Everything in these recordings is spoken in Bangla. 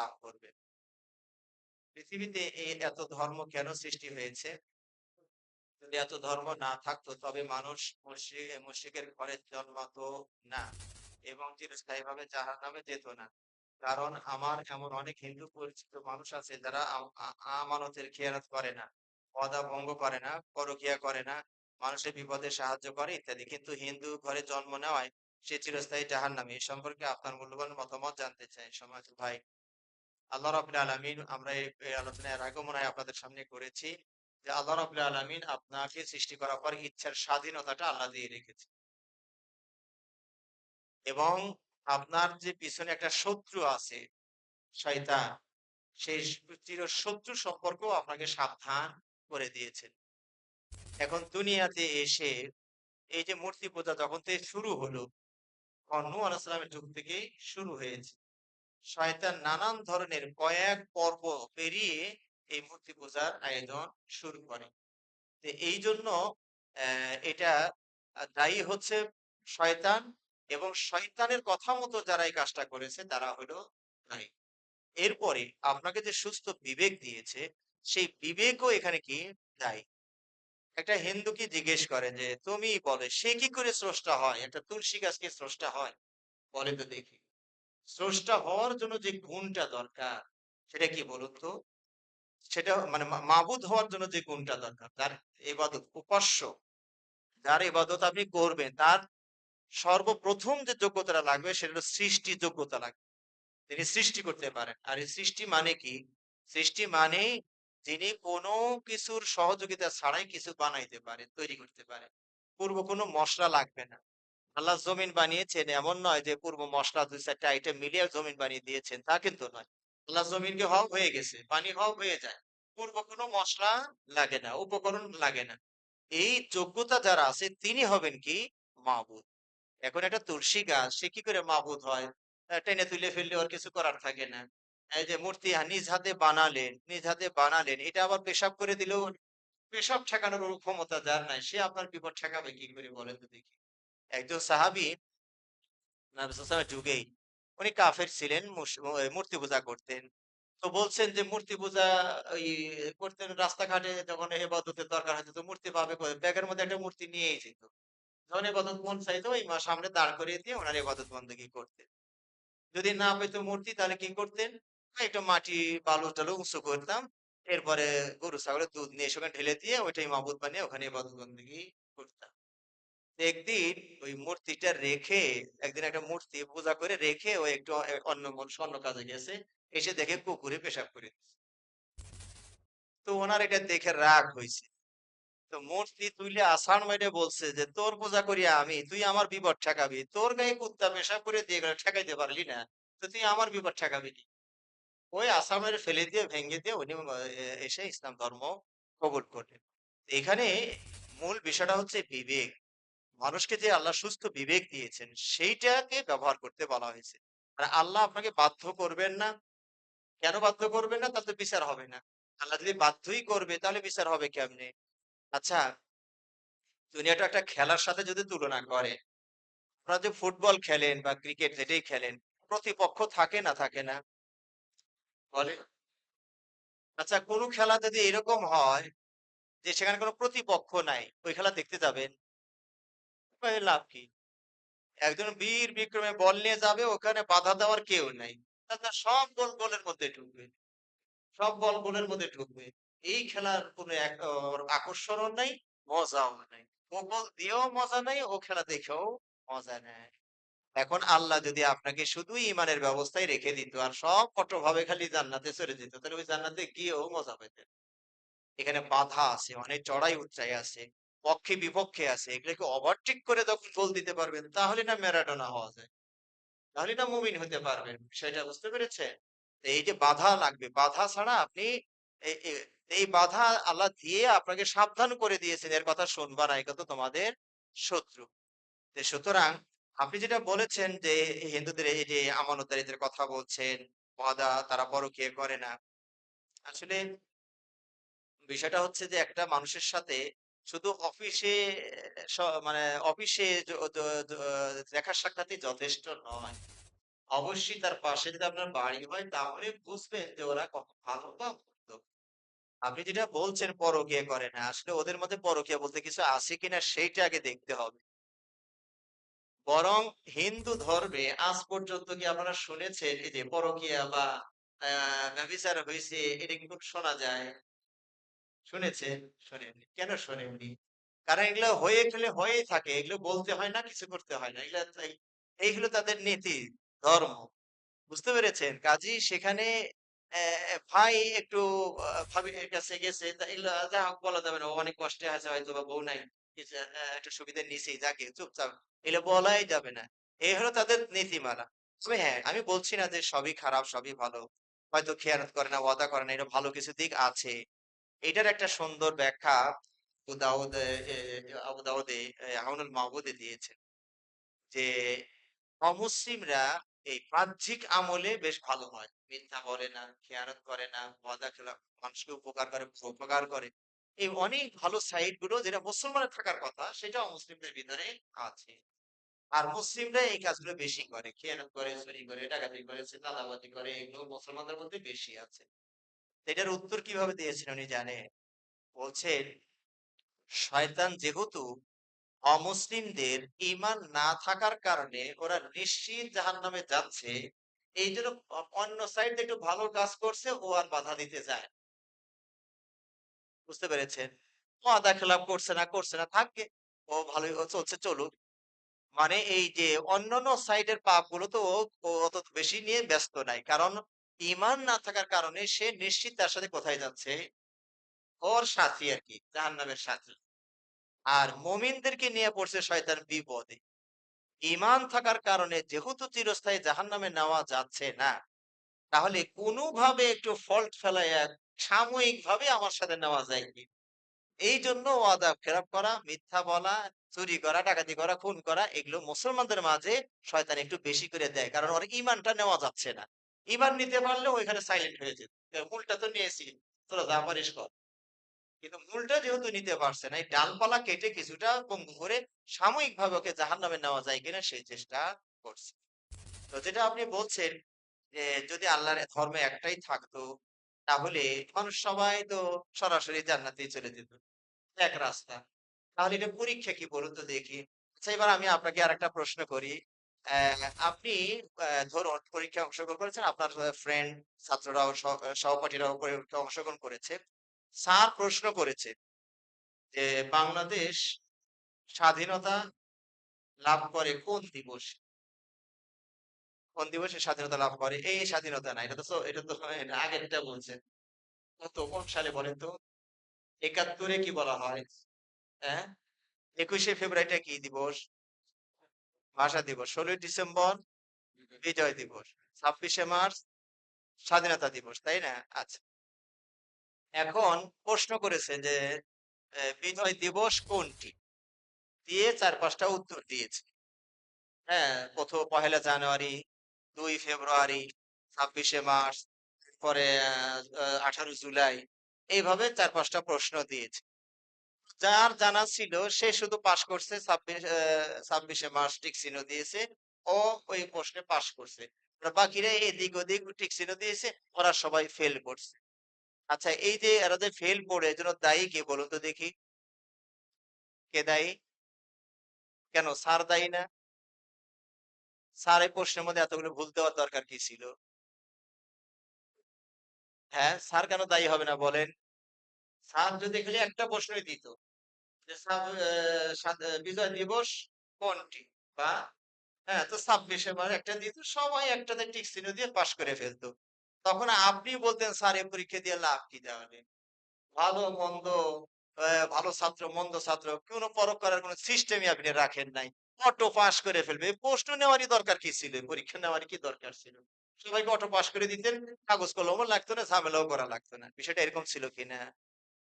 লাভ করবে। পৃথিবীতে এই এত ধর্ম কেন সৃষ্টি হয়েছে? যদি এত ধর্ম না থাকতো, তবে মানুষ মুশরিক মুশরিকের ঘরে জন্মাতো না এবং চিরস্থায়ীভাবে জাহান্নামে যেত না। কারণ আমার এমন অনেক হিন্দু পরিচিত মানুষ আছে যারা আমানতের খেয়ানত করে না, পদা ভঙ্গ করে না, পরকিয়া করে না, মানুষের বিপদে সাহায্য করে ইত্যাদি। কিন্তু হিন্দু ঘরে জন্ম নেওয়ায় সে চিরস্থায়ী জাহান্নামী। এ সম্পর্কে আপনার মূল্যবান মতামত জানতে চাই। সমাজ ভাই আল্লাহ রাবুল আলমিন আমরা এই আলোচনা এর আগেও মনে হয় আপনাদের সামনে করেছি যে আল্লাহ রাবুল আলমিন আপনাকে সৃষ্টি করার পর ইচ্ছার স্বাধীনতাটা আল্লাহ দিয়ে রেখেছে। এবং আপনার যে পিছনে একটা শত্রু আছে, শয়তান, সেই চির শত্রু সম্পর্কেও আপনাকে সাবধান করে দিয়েছেন। এখন দুনিয়াতে এসে এই যে মূর্তি পূজা যখন থেকে শুরু হলো নূহ আলাইহিস সালামের যুগ থেকেই শুরু হয়েছে। শয়তান নানান ধরনের কয়েক পর্ব পেরিয়ে এই মূর্তি পূজার আয়োজন শুরু করে। এই জন্য এটা দায়ী হচ্ছে শয়তান এবং শয়তানের কথা মতো যারা এই কাজটা করেছে তারা হলো দায়ী। এরপরে আপনাকে যে সুস্থ বিবেক দিয়েছে, সেই বিবেকও এখানে কি? দায়ী। একটা হিন্দুকে জিজ্ঞেস করে যে, তুমি বলে, সে কি করে স্রষ্টা হয়? একটা তুলসী গাছকে স্রষ্টা হয়? বলে তো দেখি। স্রষ্টা হওয়ার জন্য যে গুণটা দরকার, সেটা কি বলুন তো? সেটা মানে মাবুদ হওয়ার জন্য যে গুণটা দরকার তার এবাদত, উপাস্য, যার এবাদত আপনি করবেন, তার সর্বপ্রথম যে যোগ্যতাটা লাগবে, সেটা হলো সৃষ্টি যোগ্যতা লাগবে। তিনি সৃষ্টি করতে পারেন। আর এই সৃষ্টি মানে কি? সৃষ্টি মানে যিনি কোনো কিছুর সহযোগিতা ছাড়াই কিছু বানাইতে পারেন, তৈরি করতে পারেন। পূর্ব কোনো মশলা লাগবে না। আল্লাহ জমিন বানিয়েছেন, এমন নয় যে পূর্ব মশলা দুই চারটা আইটেম মিলিয়ে জমিন বানিয়ে দিয়েছেন, তা কিন্তু নয়। আল্লাহ জমিনকে হওয়া হয়ে গেছে, পানি হওয়া হয়ে যায়। পূর্ব কোনো মশলা লাগে না, উপকরণ লাগে না। এই যোগ্যতা যারা আছে, তিনি হবেন কি? মাহবুদ এখন একটা তুলসী গাছ, সে কি করে মাহবুদ হয়? টেনে তুলে ফেললে ওর কিছু করার থাকে না। এই যে মূর্তি নিজ হাতে বানালেন, নিজ হাতে বানালেন, এটা আবার পেশাব করে দিলেও, পেশাব ঠেকানোর ক্ষমতা যার নাই, সে আপনার বিপদ ঠেকাবে কি করে বলেন তো দেখি। একজন সাহাবি যুগেই উনি কাফের ছিলেন মূর্তি পূজা করতেন। তো বলছেন যে মূর্তি পূজা ওই করতেন রাস্তাঘাটে যখন এবাদতের দরকার হতো তো মূর্তি পাবে ব্যাগের মধ্যে একটা মূর্তি নিয়েই যেত। যখন এবাদত মন চাইতো ওই সামনে দাঁড় করিয়ে দিয়ে ওনার এবাদত বন্দী করতেন। যদি না পেতো মূর্তি তাহলে কি করতেন? একটু মাটি বালু টালু উঁচু করতাম, এরপরে গরু, ছাগলের দুধ নিয়ে সেখানে ঢেলে দিয়ে ওইটাই মাবুদ বানিয়ে ওখানে এবাদত বন্দী করতাম। একদিন ওই মূর্তিটা রেখে, একদিন একটা মূর্তি পূজা করে রেখে ও একটু অন্য অন্য কাজে গেছে। এসে দেখে পুকুরে পেশাব করে। তো ওনার এটা দেখে রাগ হয়েছে তো মূর্তি তুইলে আসান মাইরে বলছে যে, তোর পূজা করি আমি, তুই আমার বিপদ ঠেকাবি। তোর গায়ে কুত্তা পেশাব করে দিয়ে ঠেকাইতে পারলি না, তো তুই আমার বিপদ ঠেকাবি কি? ওই আসান মাইরে ফেলে দিয়ে, ভেঙে দিয়ে উনি এসে ইসলাম ধর্ম কবুল করলেন। এখানে মূল বিষয়টা হচ্ছে বিবেক। মানুষকে যে আল্লাহ সুস্থ বিবেক দিয়েছেন, সেইটাকে ব্যবহার করতে বলা হয়েছে। আর আল্লাহ আপনাকে বাধ্য করবেন না। কেন বাধ্য করবেন না? তাতে বিচার হবে না। আল্লাহ যদি বাধ্যই করবে, তাহলে বিচার হবে কেমনে? আচ্ছা দুনিয়াটা একটা খেলার সাথে যদি তুলনা করে, আপনারা যে ফুটবল খেলেন বা ক্রিকেট যেটাই খেলেন, প্রতিপক্ষ থাকে না থাকে না? বলে? আচ্ছা কোনো খেলা যদি এরকম হয় যে সেখানে কোনো প্রতিপক্ষ নাই, ওই খেলা দেখতে যাবেন? লাভ কি? একজন বীর বিক্রমে বল নিয়ে যাবে, ওখানে বাধা দেওয়ার কেউ নাই। তাছাড়া সব বল গোলের মধ্যে ঢুকবে। সব বল গোলের মধ্যে ঢুকবে। এই খেলার কোনো আকর্ষণও নাই, মজাও নাই। ও বল দিয়েও মজা নাই, ও খেলা দেখেও মজা নেই। এখন আল্লাহ যদি আপনাকে শুধু ইমানের ব্যবস্থায় রেখে দিত আর সব কঠোরভাবে খালি জান্নাতে চলে যেত তাহলে ওই জান্নাতে গিয়েও মজা পেতেন। এখানে বাধা আছে, অনেক চড়াই উচ্চাই আছে। পক্ষে বিপক্ষে আছে, এগুলোকে ওভারটেক করে যখন গোল দিতে পারবেন, তাহলে না ম্যারাডোনা হওয়া যায়। তাহলে না মুমিন হতে পারবেন, সেটা বুঝতে পেরেছেন? এই যে বাধা লাগবে, বাধা ছাড়া আপনি এই বাধা আল্লাহ দিয়ে আপনাকে সাবধান করে দিয়েছেন, এর কথা শুনবা না তো তোমাদের শত্রু। সুতরাং আপনি যেটা বলেছেন যে হিন্দুদের এই যে আমানতদারিদের কথা বলছেন ওয়াদা তারা পরকিয়া করে না। আসলে বিষয়টা হচ্ছে যে একটা মানুষের সাথে শুধু অফিসে মানে অফিসে য- য- য- দেখা সাক্ষাৎই যথেষ্ট নয় অবশ্যই তার পাশে যদি আপনার বাড়ি হয় তাহলে বুঝবেন যে ওরা কত ভালো বা। আপনি যেটা বলছেন পরকীয়া করে না, আসলে ওদের মধ্যে পরকীয়া বলতে কিছু আছে কিনা সেইটা আগে দেখতে হবে। বরং হিন্দু ধর্মে আজ পর্যন্ত কি আপনারা শুনেছেন এই যে পরকীয়া বা আ ব্যভিচার হইছে এটা কি খুব শোনা যায়? শুনেছেন? শোনেননি। কেন শোনেননি? কারণ এগুলো হয়ে গেলে হয়েই থাকে। এগুলো বলতে হয় না, কিছু করতে হয় না। এগুলা এইগুলো তাদের নীতি, ধর্ম। বুঝতে পেরেছেন? কাজেই সেখানে ভাই একটু কাছে গেছে। যা হোক বলা যাবে না। অনেক কষ্টে আছে হয়তোবা বউ নাই। একটু সুবিধার নিছেই যাকে চুপচাপ। এগুলো বলাই যাবে না। এই হলো তাদের নীতিমালা। তবে হ্যাঁ, আমি বলছি না যে সবই খারাপ, সবই ভালো। হয়তো খেয়ানত করে না, ওয়াদা করে না। এটা ভালো কিছু দিক আছে। এটার একটা সুন্দর ব্যাখ্যা দাউদ দাউদে আউনুল মাবুদে দিয়েছেন। যে অমুসলিমরা এই বাহ্যিক আমলে বেশ ভালো হয়। মিথ্যা বলে না, খেয়ানত করে না, ওয়াদা খেলাপ মানুষকে উপকার করে, উপকার করে। এই অনেক ভালো সাইডগুলো যেটা মুসলমানের থাকার কথা সেটা অমুসলিমদের ভিতরে আছে। আর মুসলিমরা এই কাজগুলো বেশি করে। খেয়ানত করে, চুরি করে, ডাকাতি করে, চাঁদাবাজি করে এগুলো মুসলমানদের মধ্যে বেশি আছে। এটার উত্তর কীভাবে দিয়েছেন উনি জানে বলছেন, শয়তান যেহেতু অমুসলিমদের ঈমান না থাকার কারণে ওরা নিশ্চিত জাহান্নামে যাচ্ছে। এইজন্য অ অন্য সাইড একটু ভালো কাজ করছে ও আর বাধা দিতে যায় বুঝতে পেরেছেন? ওয়াদা খেলাপ করছে না, করছে না থাকবে। ও ভালোই ও চলছে চলুক। মানে এই যে অন্যান্য সাইডের পাপগুলো তো ও ও অত বেশি নিয়ে ব্যস্ত নাই। কারণ ঈমান না থাকার কারণে সে নিশ্চিত তার সাথে কোথায় যাচ্ছে? ওর সাথী আরকি, জাহান্নামের সাথী। আর মুমিনদেরকে নিয়ে পড়ছে শয়তান বিপদে। ঈমান থাকার কারণে যেহেতু চিরস্থায়ী জাহান্নামে নেওয়া যাচ্ছে না, তাহলে কোনভাবে একটু ফল্ট ফেলাইয়া সাময়িকভাবে আমার সাথে নেওয়া যায় কি? এই জন্য ওয়াদা খেলাপ করা, মিথ্যা বলা, চুরি করা, ডাকাতি করা, খুন করা এগুলো মুসলমানদের মাঝে শয়তান একটু বেশি করে দেয়। কারণ ওর ঈমানটা নেওয়া যাচ্ছে না। ঈমান নিতে পারলে ওইখানে সাইলেন্ট হয়ে যেত। মূলটা তো নিয়েছি। তোরা যা পারিস কর। কিন্তু মূলটা যেহেতু নিতে পারছে না, এই ডালপালা কেটে কিছুটা পঙ্গু করে সাময়িকভাবে ওকে জাহান্নামে নেওয়া যায় কিনা সেই চেষ্টা করছে। তো যেটা আপনি বলছেন যে যদি আল্লাহর ধর্মে একটাই থাকতো তাহলে মানুষ সবাই তো সরাসরি জান্নাতেই চলে যেত। এক রাস্তা। তাহলে এটা পরীক্ষা কি বলুন তো দেখি? আচ্ছা এবার আমি আপনাকে আরেকটা প্রশ্ন করি। আপনি ধরুন পরীক্ষায় অংশগ্রহণ করেছেন, আপনার ফ্রেন্ড, ছাত্ররাও সহ সহপাঠীরাও পরীক্ষায় অংশগ্রহণ করেছে। স্যার প্রশ্ন করেছে যে বাংলাদেশ স্বাধীনতা লাভ করে কোন দিবসে? কোন দিবসে স্বাধীনতা লাভ করে? এই স্বাধীনতা না। এটা তো এটা তো আগেরটা বলছেন। কত কোন সালে বলেন তো? একাত্তরে কি বলা হয়? হ্যাঁ? ২১শে ফেব্রুয়ারিটা কি দিবস? ভাষা দিবস। ১৬ই ডিসেম্বর বিজয় দিবস। ২৬শে মার্চ স্বাধীনতা দিবস, তাই না? আচ্ছা। এখন প্রশ্ন করেছে যে বিজয় দিবস কোনটি? দিয়ে চার পাঁচটা উত্তর দিয়েছে। হ্যাঁ, প্রথম পহেলা জানুয়ারি, দুই ফেব্রুয়ারি, ২৬শে মার্চ, পরে আ আ ১৮ জুলাই। এইভাবে চার পাঁচটা প্রশ্ন দিয়েছে। যার জানা ছিল সে শুধু পাস করছে ২৬ আ ২৬শে মার্চ টিক চিহ্ন দিয়েছে। ও ওই প্রশ্নে পাস করছে। বাকিরা এদিক ওদিক টিক চিহ্ন দিয়েছে। ওরা সবাই ফেল করছে। আচ্ছা এই যে এরা যে ফেল করে এজন্য দায়ী কে বলুন তো দেখি? কে দায়ী? কেন স্যার দায়ী না? স্যার এই প্রশ্নের মধ্যে এতগুলো ভুল দেওয়ার দরকার কি ছিল? হ্যাঁ, স্যার কেন দায়ী হবে না বলেন? স্যার যদি খালি একটা প্রশ্নই দিত বিজয় দিবস কোনটি? বা হ্যাঁ, তো ২৬শে মার্চ একটা দিত সবাই একটাতে টিক চিহ্ন দিয়ে পাস করে ফেলত। তখন আপনি বলতেন স্যার এই পরীক্ষা দিয়ে লাভ কি তাহলে? ভালো মন্দ ভালো ছাত্র, মন্দ ছাত্র কোন পরখ করার কোন সিস্টেমই আপনি রাখেন নাই। অটো পাস করে ফেলবে। প্রশ্ন নেওয়ারই দরকার কি ছিল? পরীক্ষা নেওয়ারই কি দরকার ছিল? সবাইকে অটো পাস করে দিতেন। কাগজ কলমও লাগতো না, ঝামেলাও করা লাগতো না। বিষয়টা এরকম ছিল কিনা?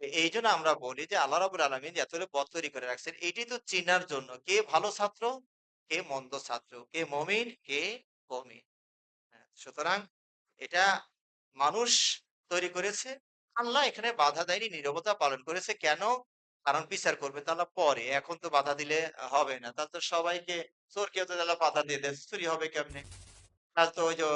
এ এইজন্য আমরা বলি যে আল্লাহ রাব্বুল আলামিন এতগুলো পথ তৈরি করে রাখছেন। এটাই তো চিনার জন্য কে ভালো ছাত্র, কে মন্দ ছাত্র, কে মমিন, কে কমিন। হ্যাঁ, সুতরাং এটা মানুষ তৈরি করেছে। আল্লাহ এখানে বাধা দেয়নি, নীরবতা পালন করেছে। কেন? কারণ বিচার করবে তাহলে পরে। এখন তো বাধা দিলে হবে না। তাহলে তো সবাইকে চোরকেও যদি আল্লাহ বাধা দিয়ে দেয়, চুরি হবে কেমনে? তাহলে তো ওই যে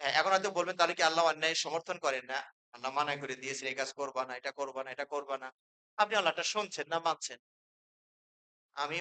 এখন হয়তো বলবেন তাহলে কি আল্লাহ অন্যায় সমর্থন করেন না? আল্লাহ মানা করে দিয়েছেন এই কাজ করবা না, এটা করবা না, এটা করবা না। আপনি আল্লাহটা শুনছেন না মানছেন। আমি